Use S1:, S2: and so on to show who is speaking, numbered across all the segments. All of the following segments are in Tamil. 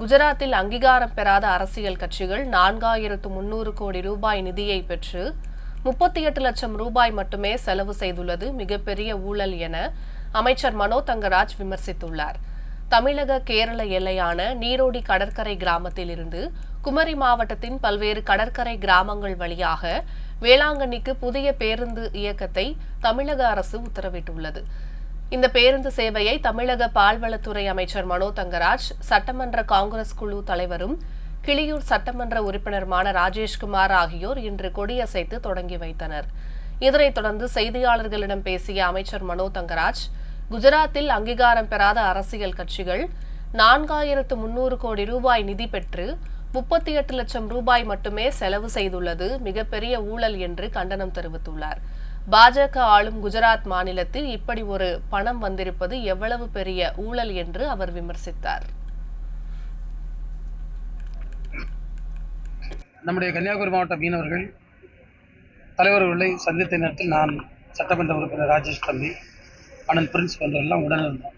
S1: குஜராத்தில் அங்கீகாரம் பெறாத அரசியல் கட்சிகள் நான்காயிரத்து முன்னூறு கோடி ரூபாய் நிதியை பெற்று முப்பத்தி எட்டு லட்சம் ரூபாய் மட்டுமே செலவு செய்துள்ளது மிகப்பெரிய ஊழல் என அமைச்சர் மனோ தங்கராஜ் விமர்சித்துள்ளார். தமிழக கேரள எல்லையான நீரோடி கடற்கரை கிராமத்தில் இருந்து குமரி மாவட்டத்தின் பல்வேறு கடற்கரை கிராமங்கள் வழியாக வேளாங்கண்ணிக்கு புதிய பேருந்து இயக்கத்தை தமிழக அரசு உத்தரவிட்டுள்ளது. இந்த பேருந்து சேவையை தமிழக பால்வளத்துறை அமைச்சர் மனோ தங்கராஜ் சட்டமன்ற காங்கிரஸ் குழு தலைவரும் கிளியூர் சட்டமன்ற உறுப்பினருமான ராஜேஷ்குமார் ஆகியோர் இன்று கொடியசைத்து தொடங்கி வைத்தனர். இதனைத் தொடர்ந்து செய்தியாளர்களிடம் பேசிய அமைச்சர் மனோ தங்கராஜ் குஜராத்தில் அங்கீகாரம் பெறாத அரசியல் கட்சிகள் நான்காயிரத்து முன்னூறு கோடி ரூபாய் நிதி பெற்று முப்பத்தி எட்டு லட்சம் ரூபாய் மட்டுமே செலவு செய்துள்ளது மிகப்பெரிய ஊழல் என்று கண்டனம் தெரிவித்துள்ளார். பாஜக ஆளும் குஜராத் மாநிலத்தில் இப்படி ஒரு பணம் வந்திருப்பது எவ்வளவு பெரிய ஊழல் என்று அவர் விமர்சித்தார்.
S2: நம்முடைய கன்னியாகுமரி மாவட்ட மீனவர்கள் தலைவர்களை சந்தித்த நேரத்தில் நான் சட்டமன்ற உறுப்பினர் ராஜேஷ் தம்பி அண்ணன் பிரின்ஸ் எல்லாம் உடன் இருந்தோம்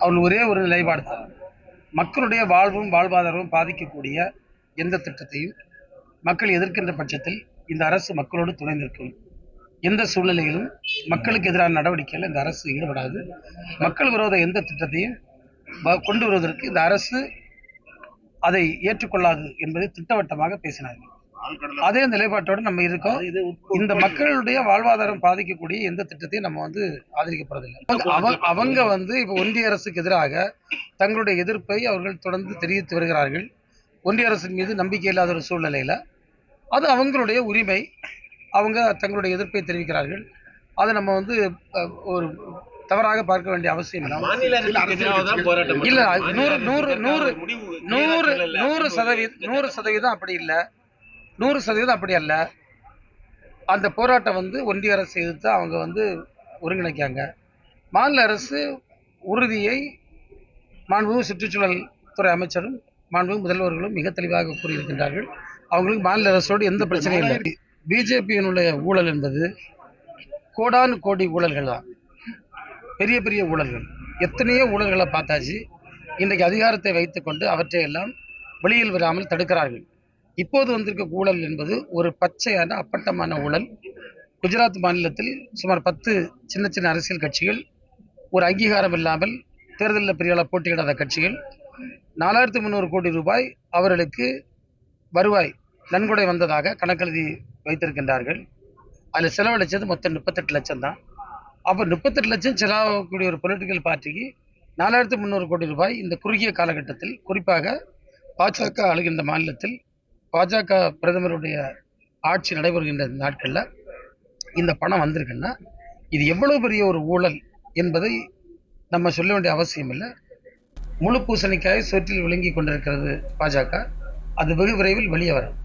S2: அவர்கள் ஒரே ஒரு நிலைப்பாடு தான் மக்களுடைய வாழ்வும் வாழ்வாதாரமும் பாதிக்கக்கூடிய எந்த திட்டத்தையும் மக்கள் எதிர்க்கின்ற பட்சத்தில் இந்த அரசு மக்களோடு துணை நிற்கும் எந்த சூழ்நிலையிலும் மக்களுக்கு எதிரான நடவடிக்கையில் இந்த அரசு ஈடுபடாது. மக்கள் விரோத எந்த திட்டத்தையும் கொண்டு வருவதற்கு இந்த அரசு அதை ஏற்றுக்கொள்ளாது என்பதை திட்டவட்டமாக பேசினார்கள். அதே நிலைப்பாட்டோடு நம்ம இருக்கோம். இந்த மக்களுடைய வாழ்வாதாரம் பாதிக்கக்கூடிய எந்த திட்டத்தையும் நம்ம வந்து ஆதரிக்க போறதில்லை அவங்க- அவங்க வந்து இப்போ ஒன்றிய அரசுக்கு எதிராக தங்களுடைய எதிர்ப்பை அவர்கள் தொடர்ந்து தெரிவித்து வருகிறார்கள். ஒன்றிய அரசின் மீது நம்பிக்கை இல்லாத ஒரு சூழ்நிலையில அது அவங்களுடைய உரிமை. அவங்க தங்களுடைய எதிர்ப்பை தெரிவிக்கிறார்கள். அதை நம்ம வந்து ஒரு தவறாக பார்க்க வேண்டிய அவசியம் இல்லை. நூறு, நூறு, நூறு, நூறு. நூறு சதவீதம் நூறு சதவீதம் அப்படி இல்லை. நூறு சதவீதம் அப்படி அல்ல. அந்த போராட்டம் வந்து ஒன்றிய அரசு எதிர்த்து அவங்க வந்து ஒருங்கிணைக்காங்க. மாநில அரசு உறுதியை மாண்புமிகு சுற்றுச்சூழல் துறை அமைச்சரும் மாண்புமிகு முதல்வர்களும் மிக தெளிவாக கூறியிருக்கின்றார்கள். அவங்களுக்கு மாநில அரசோடு எந்த பிரச்சனையும் இல்லை. பிஜேபியினுடைய ஊழல் என்பது கோடானு கோடி ஊழல்கள் தான். பெரிய பெரிய ஊழல்கள். எத்தனையோ ஊழல்களை பார்த்தாச்சு. இன்றைக்கு அதிகாரத்தை வைத்துக்கொண்டு அவற்றை எல்லாம் வெளியில் வராமல் தடுக்கிறார்கள். இப்போது வந்திருக்க ஊழல் என்பது ஒரு பச்சையான அப்பட்டமான ஊழல். குஜராத் மாநிலத்தில் சுமார் பத்து சின்ன சின்ன அரசியல் கட்சிகள் ஒரு அங்கீகாரம் இல்லாமல் தேர்தலில் பெரிய அளவு போட்டியிடாத கட்சிகள் நாலாயிரத்து முந்நூறு கோடி ரூபாய் அவர்களுக்கு வருவாய் நன்கொடை வந்ததாக கணக்கெழுதி வைத்திருக்கின்றார்கள். அதில் செலவழிச்சது மொத்தம் முப்பத்தெட்டு லட்சம் தான். அப்போ முப்பத்தெட்டு லட்சம் செலவாகக்கூடிய ஒரு பொலிட்டிக்கல் பார்ட்டிக்கு நாலாயிரத்து முந்நூறு கோடி ரூபாய் இந்த குறுகிய காலகட்டத்தில் குறிப்பாக பாஜக ஆளுகின்ற மாநிலத்தில் பாஜக பிரதமருடைய ஆட்சி நடைபெறுகின்ற நாட்களில் இந்த பணம் வந்திருக்குன்னா இது எவ்வளவு பெரிய ஒரு ஊழல் என்பதை நம்ம சொல்ல வேண்டிய அவசியம் இல்லை. முழு பூசணிக்காய் சொற்றில் விளங்கி கொண்டிருக்கிறது பாஜக. அது வெகு விரைவில் வெளியே வரும்.